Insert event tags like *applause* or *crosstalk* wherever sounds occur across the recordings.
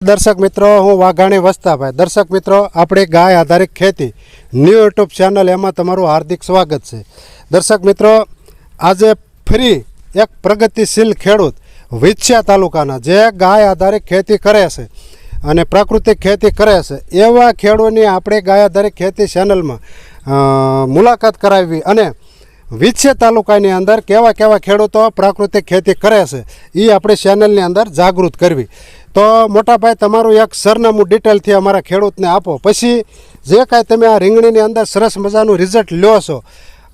દર્શક મિત્રો, હું વાઘાણી વસ્તાભાઈ. દર્શક મિત્રો, આપણી ગાય આધારિત ખેતી ન્યૂ યુટ્યુબ ચેનલ એમાં તમારું હાર્દિક સ્વાગત છે. દર્શક મિત્રો, આજે ફ્રી એક પ્રગતિશીલ ખેડૂત વિછ્યા તાલુકાના જે ગાય આધારિત ખેતી કરે છે અને પ્રાકૃતિક ખેતી કરે છે, એવા ખેડૂતની આપણે ગાય આધારિત ખેતી ચેનલમાં મુલાકાત કરાવી અને વિછે તાલુકાની અંદર કેવા કેવા ખેડૂતો પ્રાકૃતિક ખેતી કરે છે એ આપણે ચેનલની અંદર જાગૃત કરવી. તો મોટાભાઈ તમારું એક સરનામું ડિટેલથી અમારા ખેડૂતને આપો. પછી જે કાંઈ તમે આ રીંગણીની અંદર સરસ મજાનું રિઝલ્ટ લ્યો છો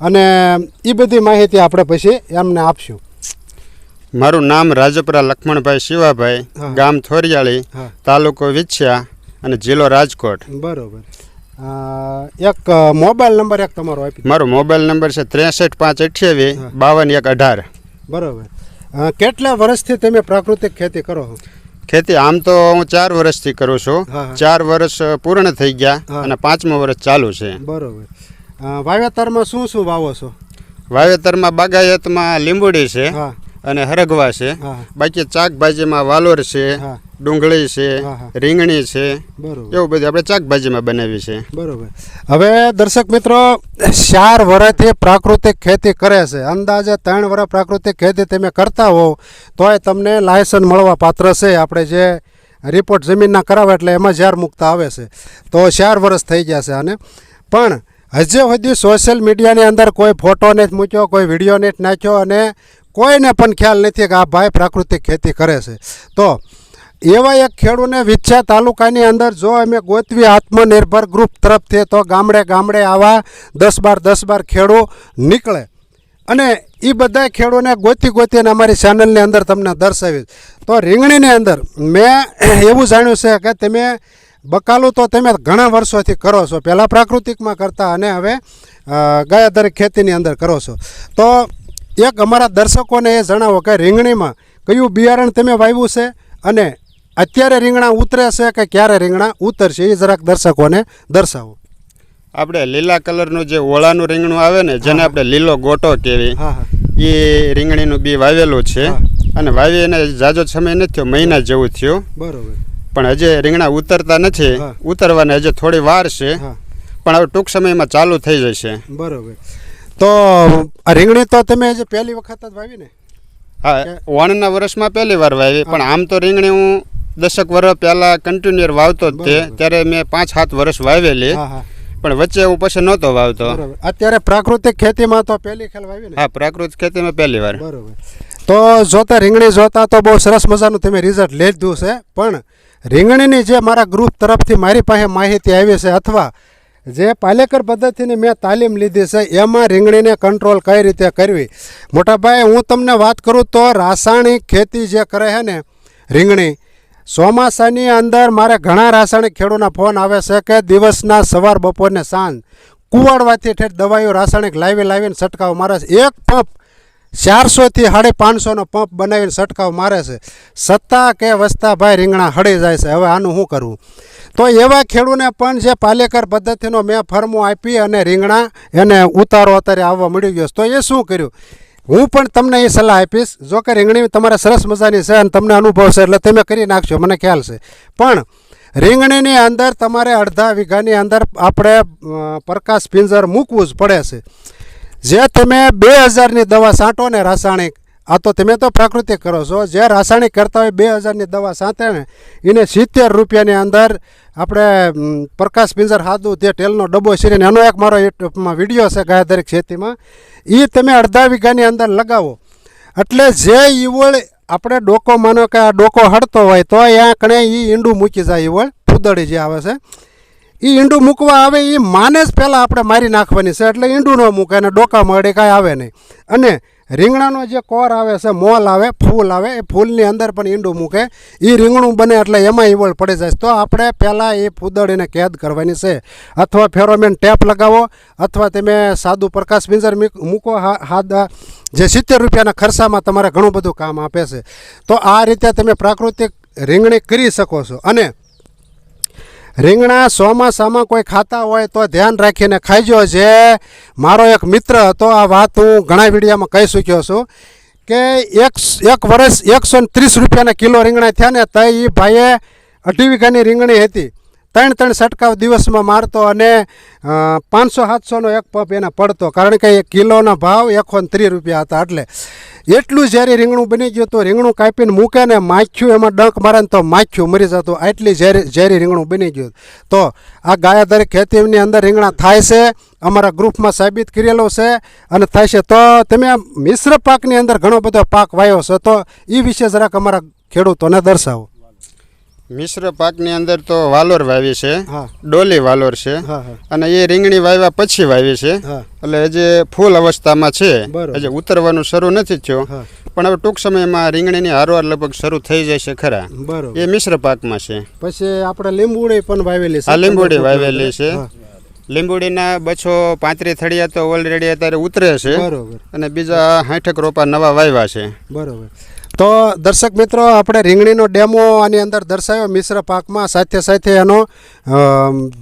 અને એ બધી માહિતી આપણે પછી એમને આપશું. મારું નામ રાજપરા લક્ષ્મણભાઈ શિવાભાઈ ગામ થોરિયાળી તાલુકો વિછ્યા અને જિલ્લો રાજકોટ. બરોબર. એક મોબાઈલ નંબર એક તમારો આપી મારો મોબાઈલ નંબર છે ત્રેસઠ પાંચ અઠ્યાવીસ બાવન એક અઢાર. બરોબર. કેટલા વર્ષથી તમે પ્રાકૃતિક ખેતી કરો છો? ખેતી આમ તો હું ચાર વર્ષથી કરું છું. ચાર વર્ષ પૂર્ણ થઈ ગયા અને પાંચમું વર્ષ ચાલુ છે. બરોબર. વાવેતરમાં શું શું વાવો છો? વાવેતરમાં બાગાયતમાં લીંબુડી છે અને હરગવા છે. બાકી શાકભાજીમાં વાલોર છે. ડુંગળી છે. રીંગણી છે બરોબર. એવું બધું આપણે શાકભાજીમાં બનાવી છે. બરોબર. હવે દર્શક મિત્રો ચાર વર્ષથી પ્રાકૃતિક ખેતી કરે છે. અંદાજે ત્રણ વર્ષ પ્રાકૃતિક ખેતી તમે કરતા હોવ તોય તમને લાયસન્સ મળવા પાત્ર છે. આપણે જે રિપોર્ટ જમીનના કરાવે એટલે એમાં ઝાર મુકતા આવે છે. તો ચાર વર્ષ થઈ ગયા છે આને. પણ હજી સુધી સોશિયલ મીડિયાની અંદર કોઈ ફોટો નથી મૂક્યો કોઈ વીડિયો નથી નાખ્યો અને કોઈને પણ ખ્યાલ નથી કે આ ભાઈ પ્રાકૃતિક ખેતી કરે છે. તો એવા એક ખેડૂને વિચ્છા તાલુકાની અંદર જો અમે ગોતવી આત્મનિર્ભર ગ્રુપ તરફથી તો ગામડે ગામડે આવા દસ બાર દસ બાર ખેડૂ નીકળે. અને એ બધા ખેડૂને ગોતી ગોતીને અમારી ચેનલની અંદર તમને દર્શાવીશ. તો રીંગણીની અંદર મેં *coughs* એવું જાણ્યું છે કે તમે બકાલું તો તમે ઘણા વર્ષોથી કરો છો. પહેલાં પ્રાકૃતિકમાં કરતા અને હવે ગયા દરેક ખેતીની અંદર કરો છો. તો એક અમારા દર્શકોને એ જણાવો કે રીંગણીમાં કયું બિયારણ તમે વાવ્યું છે અને અત્યારે રીંગણા ઉતરે છે કે ક્યારે રીંગણા ઉતરશે એ જરાક દર્શકોને દર્શાવો. આપણે લીલા કલરનું જે ઓળાનું રીંગણું આવે ને જેને આપણે લીલો ગોટો કહેવી એ રીંગણીનું બી વાવેલું છે. અને વાવી એને જાજો સમય નથી થયો મહિના જેવું થયું. બરોબર. પણ હજી રીંગણા ઉતરતા નથી. ઉતરવાને હજી થોડી વાર છે. પણ હવે ટૂંક સમયમાં ચાલુ થઈ જશે. બરોબર. તો આ રીંગણી તો તમે જે પહેલી વખત જ વાવી ને? હા વણના વર્ષમાં પહેલી વાર વાવી પણ આમ તો રીંગણી હું દસક વર્ષ પહેલાં કન્ટિન્યુઅર વાવતો જ તે ત્યારે મેં પાંચ સાત વર્ષ વાવેલી. પણ વચ્ચે હું પછી નહોતો વાવતો. અત્યારે પ્રાકૃતિક ખેતીમાં તો પહેલી ખેલ વાવી હા પ્રાકૃતિક ખેતીમાં પહેલી વાર. બરોબર. તો જોતા રીંગણી જોતા તો બહુ સરસ મજાનું તમે રિઝલ્ટ લીધું છે. પણ રીંગણીની જે મારા ગ્રુપ તરફથી મારી પાસે માહિતી આવી છે અથવા જે પાલેકર પદ્ધતિની મેં તાલીમ લીધી છે એમાં રીંગણીને કંટ્રોલ કઈ રીતે કરવી? મોટાભાઈ હું તમને વાત કરું તો રાસાયણિક ખેતી જે કરે છે ને રીંગણી ચોમાસાની અંદર મારે ઘણા રાસાયણિક ખેડૂતના ફોન આવે છે કે દિવસના સવાર, બપોરને સાંજ. કુવાડવાથી ઠેઠ દવાઈઓ રાસાયણિક લાવી લાવીને છંટકાવ મારે છે. એક પંપ ચારસોથી સાડી પાંચસોનો પંપ બનાવીને છંટકાવ મારે છે. સત્તા કે વસ્તા ભાઈ રીંગણા હળી જાય છે. હવે આનું શું કરવું? તો એવા ખેડૂને પણ જે પાલેકર પદ્ધતિનો મેં ફરમો આપી અને રીંગણા એને ઉતારો અત્યારે આવવા મળી ગયો તો એ શું કર્યું? હું પણ તમને એ સલાહ આપીશ. જો કે રીંગણી તમારે સરસ મજાની છે અને તમને અનુભવ છે એટલે તમે કરી નાખશો, મને ખ્યાલ છે. પણ રીંગણીની અંદર તમારે અડધા વીઘાની અંદર આપણે પ્રકાશ પિંજર મૂકવું જ પડે છે. જે તમે બે હજારની દવા છાંટો ને રાસાયણિક આ તો તમે તો પ્રાકૃતિક કરો છો. જે રાસાયણિક કરતા હોય બે હજારની દવા સાથે એને સિત્તેર રૂપિયાની અંદર આપણે પ્રકાશ પિંજર હાદુ તે તેલનો ડબ્બો શીરીને એનો એક મારો યુટ્યુબમાં વીડિયો છે ગાયદરિક ખેતીમાં. એ તમે અડધા વીઘાની અંદર લગાવો. એટલે જે ઈવળ આપણે ડોકો માનો કે આ ડોકો હડતો હોય, તો અહીંયા કણે એ ઈંડું મૂકી જાય, ઈવળ ફૂદડી જે આવે છે. એ ઈંડું મૂકવા આવે એ માને જ પહેલાં આપણે મારી નાખવાની છે, એટલે ઈંડું ન મૂકે અને ડોકા મળે કાંઈ આવે નહીં. અને રીંગણાનો જે કોર આવે છે, મોલ આવે, ફૂલ આવે, એ ફૂલની અંદર પણ ઈંડું મૂકે. એ રીંગણું બને એટલે એમાં ઈવળ પડી જાય તો આપણે પહેલાં એ ફૂદડીને કેદ કરવાની છે. અથવા ફેરોમેન ટેપ લગાવો, અથવા તમે સાદું પ્રકાશ પિંજર મીક- હાદા, જે સિત્તેર રૂપિયાના ખર્ચામાં તમારે ઘણું બધું કામ આપે છે. તો આ રીતે તમે પ્રાકૃતિક રીંગણી કરી શકો છો. અને રીંગણા ચોમાસામાં કોઈ ખાતા હોય તો ધ્યાન રાખીને ખાઈજો જે મારો એક મિત્ર હતો, આ વાત હું ઘણા વિડીયોમાં કહી શક્યો છું કે એક એક વર્ષ એકસો ત્રીસ રૂપિયાના કિલો રીંગણા થયા ને તો એ ભાઈએ અઢી વીઘાની રીંગણી હતી. ત્રણ ત્રણ છંટકાવ દિવસમાં મારતો અને પાંચસો સાતસોનો એક પપ એને પડતો. કારણ કે એ કિલોના ભાવ એકસો ત્રીસ રૂપિયા હતા એટલે. એટલું જ્યારે રીંગણું બની ગયું તો રીંગણું કાપીને મૂકે ને માખ્યું, એમાં ડંક મારે તો માખ્યું મરી જતું. આટલી ઝેરી ઝેરી રીંગણું બની ગયું. તો આ ગાયાધારી ખેતીની અંદર રીંગણા થાય છે, અમારા ગ્રુપમાં સાબિત કરેલો છે અને થાય છે. તો તમે આ મિશ્ર પાકની અંદર ઘણો બધો પાક વાયો છે, તો એ વિશે જરાક અમારા ખેડૂતોને દર્શાવો. મિશ્ર પાકની અંદર તો વાલોર વાવી છે હા. ડોલી વાલોર છે અને એ રીંગણી વાવ્યા પછી વાવી છે. એટલે હજી ફૂલ અવસ્થામાં છે. હજી ઉતરવાનું શરૂ નથી થયું. પણ હવે ટૂંક સમયમાં રીંગણીની હારવાર લગભગ શરૂ થઈ જશે ખરા. બરોબર. એ મિશ્ર પાકમાં છે. પછી આપણે લીંબુડી પણ વાવેલી છે. આ લીંબોડી વાવેલી છે. લીંબુડીના બસો પાંત્રી થળિયા તો ઓલરેડી અત્યારે ઉતરે છે. બરોબર. અને બીજા હાઠક રોપા નવા વાવ્યા છે. બરોબર. તો દર્શક મિત્રો, આપણે રીંગણીનો ડેમો આની અંદર દર્શાવ્યો મિશ્ર પાકમાં. સાથે સાથે એનો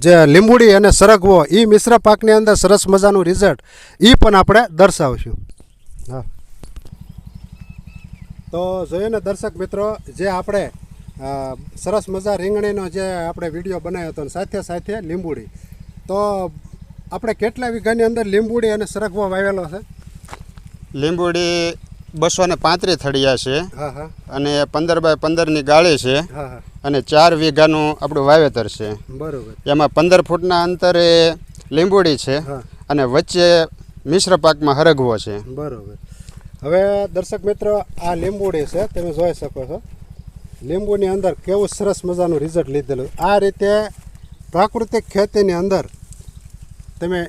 જે લીંબુડી અને સરગવો એ મિશ્ર પાકની અંદર સરસ મજાનું રિઝલ્ટ એ પણ આપણે દર્શાવશું. હા. તો જોઈએ ને દર્શક મિત્રો, જે આપણે સરસ મજા રીંગણીનો જે આપણે વીડિયો બનાવ્યો હતો સાથે સાથે લીંબુડી. તો આપણે કેટલા વીઘાની અંદર લીંબુડી અને સરગવો વાવેલો છે? લીંબોડી બસો ને પાંત્રીસ થળિયા છે અને પંદર બાય પંદરની ગાળી છે અને ચાર વીઘાનું આપણું વાવેતર છે. બરોબર. એમાં પંદર ફૂટના અંતરે લીંબોડી છે અને વચ્ચે મિશ્ર પાકમાં હરગવો છે. બરોબર. હવે દર્શક મિત્રો આ લીંબોડી છે તમે જોઈ શકો છો. લીંબુની અંદર કેવું સરસ મજાનું રિઝલ્ટ લીધેલું. આ રીતે પ્રાકૃતિક ખેતીની અંદર તમે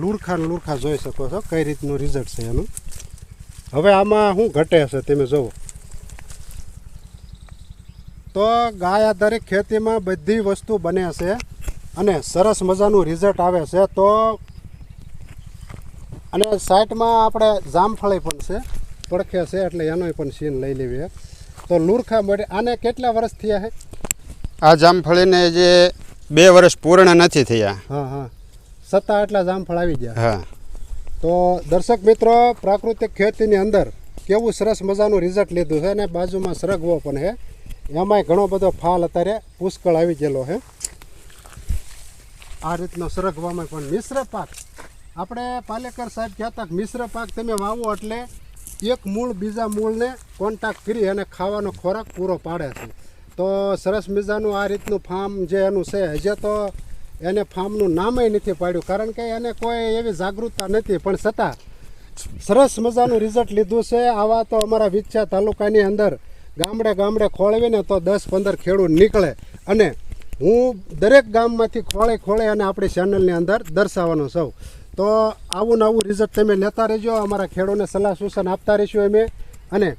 લુરખા લુરખા જોઈ શકો છો કઈ રીતનું રિઝલ્ટ છે એનું. હવે આમાં શું ઘટે છે તમે જુઓ. તો ગાય આધારિત ખેતીમાં બધી વસ્તુ બને છે અને સરસ મજાનું રિઝલ્ટ આવે છે. તો અને સાઈડમાં આપણે જામફળી પણ છે પડખે છે એટલે એનો પણ સીન લઈ લેવી. તો લુરખા મળે આને કેટલા વર્ષ થયા છે? આ જામફળીને જે બે વર્ષ પૂર્ણ નથી થયા. હા હા. સત્તા એટલા જામફળ આવી ગયા. હા. તો દર્શક મિત્રો, પ્રાકૃતિક ખેતીની અંદર કેવું સરસ મજાનું રિઝલ્ટ લીધું છે અને બાજુમાં સરગવો પણ છે. એમાંય ઘણો બધો ફાલ અત્યારે પુષ્કળ આવી ગયેલો છે. આ રીતનો સરગવામાં પણ મિશ્ર પાક. આપણે પાલેકર સાહેબ કહેતા મિશ્ર પાક તમે વાવો એટલે એક મૂળ બીજા મૂળને કોન્ટેક્ટ કરી અને ખાવાનો ખોરાક પૂરો પાડે છે. તો સરસ મજાનું આ રીતનું ફાર્મ જે એનું છે, હજે તો એને ફાર્મનું નામય નથી પાડ્યું. કારણ કે એને કોઈ એવી જાગૃતતા નથી. પણ છતાં સરસ મજાનું રિઝલ્ટ લીધું છે. આવા તો અમારા વિચ્છા તાલુકાની અંદર ગામડે ગામડે ખોળવીને તો દસ પંદર ખેડૂત નીકળે. અને હું દરેક ગામમાંથી ખોળે ખોળે અને આપણી ચેનલની અંદર દર્શાવવાનો છું. તો આવું નવું રિઝલ્ટ તમે લેતા રહેજો. અમારા ખેડૂતને સલાહ સૂચન આપતા રહીશું અમે. અને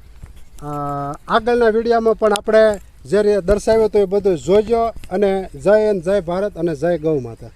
આગળના વિડીયોમાં પણ આપણે જે દર્શાવ્યું તો એ બધું જોજો અને જય એન જય ભારત અને જય ગૌ માતા.